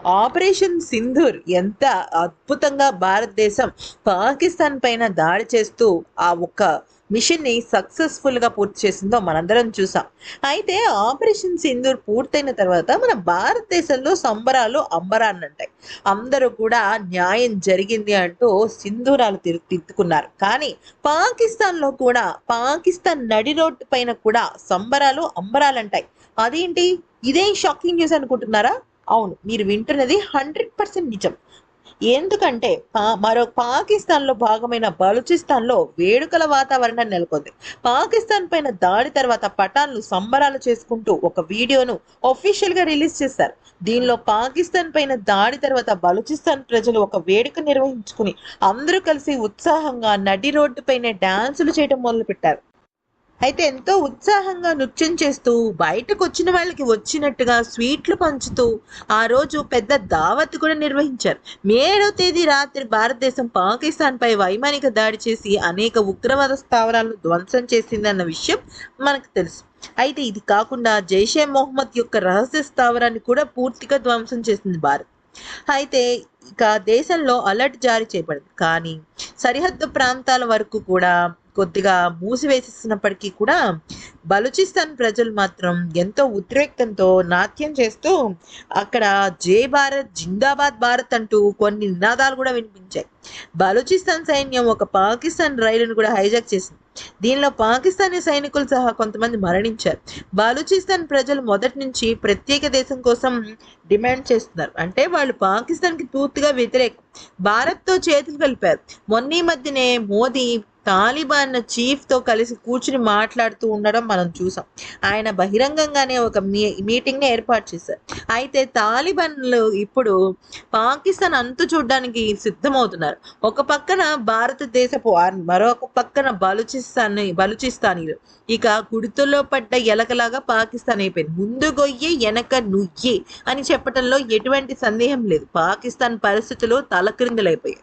Operation Sindoor ఎంత అద్భుతంగా భారతదేశం పాకిస్తాన్ పైన దాడి చేస్తూ ఆ ఒక్క మిషన్ని సక్సెస్ఫుల్గా పూర్తి చేసిందో మనందరం చూసాం. అయితే ఆపరేషన్ సింధూర్ పూర్తయిన తర్వాత మన భారతదేశంలో సంబరాలు అంబరాన్నంటాయి. అందరూ కూడా న్యాయం జరిగింది అంటూ సింధూరాలు తిరు తిట్టుకున్నారు. కానీ పాకిస్తాన్లో కూడా పాకిస్తాన్ నడి రోడ్డు పైన కూడా సంబరాలు అంబరాలంటాయి. అదేంటి? ఇదేం షాకింగ్ న్యూస్ అనుకుంటున్నారా? అవును మీరు వింటున్నది హండ్రెడ్ పర్సెంట్ నిజం. ఎందుకంటే పా మరో పాకిస్తాన్లో భాగమైన బలూచిస్తాన్లో వేడుకల వాతావరణం నెలకొంది. పాకిస్తాన్ పైన దాడి తర్వాత పఠాన్లు సంబరాలు చేసుకుంటూ ఒక వీడియోను ఒఫీషియల్గా రిలీజ్ చేశారు. దీనిలో పాకిస్తాన్ పైన దాడి తర్వాత బలూచిస్తాన్ ప్రజలు ఒక వేడుక నిర్వహించుకుని అందరూ కలిసి ఉత్సాహంగా నడి రోడ్డు పైన డాన్సులు చేయడం మొదలుపెట్టారు. అయితే ఎంతో ఉత్సాహంగా నృత్యం చేస్తూ బయటకు వచ్చిన వాళ్ళకి వచ్చినట్టుగా స్వీట్లు పంచుతూ ఆ రోజు పెద్ద దావత్ కూడా నిర్వహించారు. మే ఏడవ తేదీ రాత్రి భారతదేశం పాకిస్తాన్ పై వైమానిక దాడి చేసి అనేక ఉగ్రవాద స్థావరాలను ధ్వంసం చేసిందన్న విషయం మనకు తెలుసు. అయితే ఇది కాకుండా జైషే మొహమ్మద్ యొక్క రహస్య స్థావరాన్ని కూడా పూర్తిగా ధ్వంసం చేసింది భారత్. అయితే ఇక దేశంలో అలర్ట్ జారీ చేయబడింది. కానీ సరిహద్దు ప్రాంతాల వరకు కూడా కొద్దిగా మూసివేసేసినప్పటికీ కూడా బలూచిస్తాన్ ప్రజలు మాత్రం ఎంతో ఉద్రేక్తంతో నాట్యం చేస్తూ అక్కడ జై భారత్ జిందాబాద్ భారత్ అంటూ కొన్ని నినాదాలు కూడా వినిపించాయి. బలూచిస్తాన్ సైన్యం ఒక పాకిస్తాన్ రైలును కూడా హైజాక్ చేసింది. దీనిలో పాకిస్తానీ సైనికులు సహా కొంతమంది మరణించారు. బలూచిస్తాన్ ప్రజలు మొదటి నుంచి ప్రత్యేక దేశం కోసం డిమాండ్ చేస్తున్నారు. అంటే వాళ్ళు పాకిస్తాన్కి పూర్తిగా వ్యతిరేకం. భారత్తో చేతులు కలిపారు. మొన్న మధ్యనే మోదీ తాలిబాన్ చీఫ్తో కలిసి కూర్చుని మాట్లాడుతూ ఉండడం మనం చూసాం. ఆయన బహిరంగంగానే ఒక మీ మీటింగ్ని ఏర్పాటు చేశారు. అయితే తాలిబాన్లు ఇప్పుడు పాకిస్తాన్ అంతు చూడడానికి సిద్ధమవుతున్నారు. ఒక పక్కన భారతదేశపు మరొక పక్కన బలూచిస్తాన్ బలూచిస్తానీలు. ఇక కుడితుల్లో పడ్డ ఎలకలాగా పాకిస్తాన్ అయిపోయింది. ముందు గొయ్యే వెనక నుయ్యే అని చెప్పడంలో ఎటువంటి సందేహం లేదు. పాకిస్తాన్ పరిస్థితులు తలక్రిందులైపోయాయి.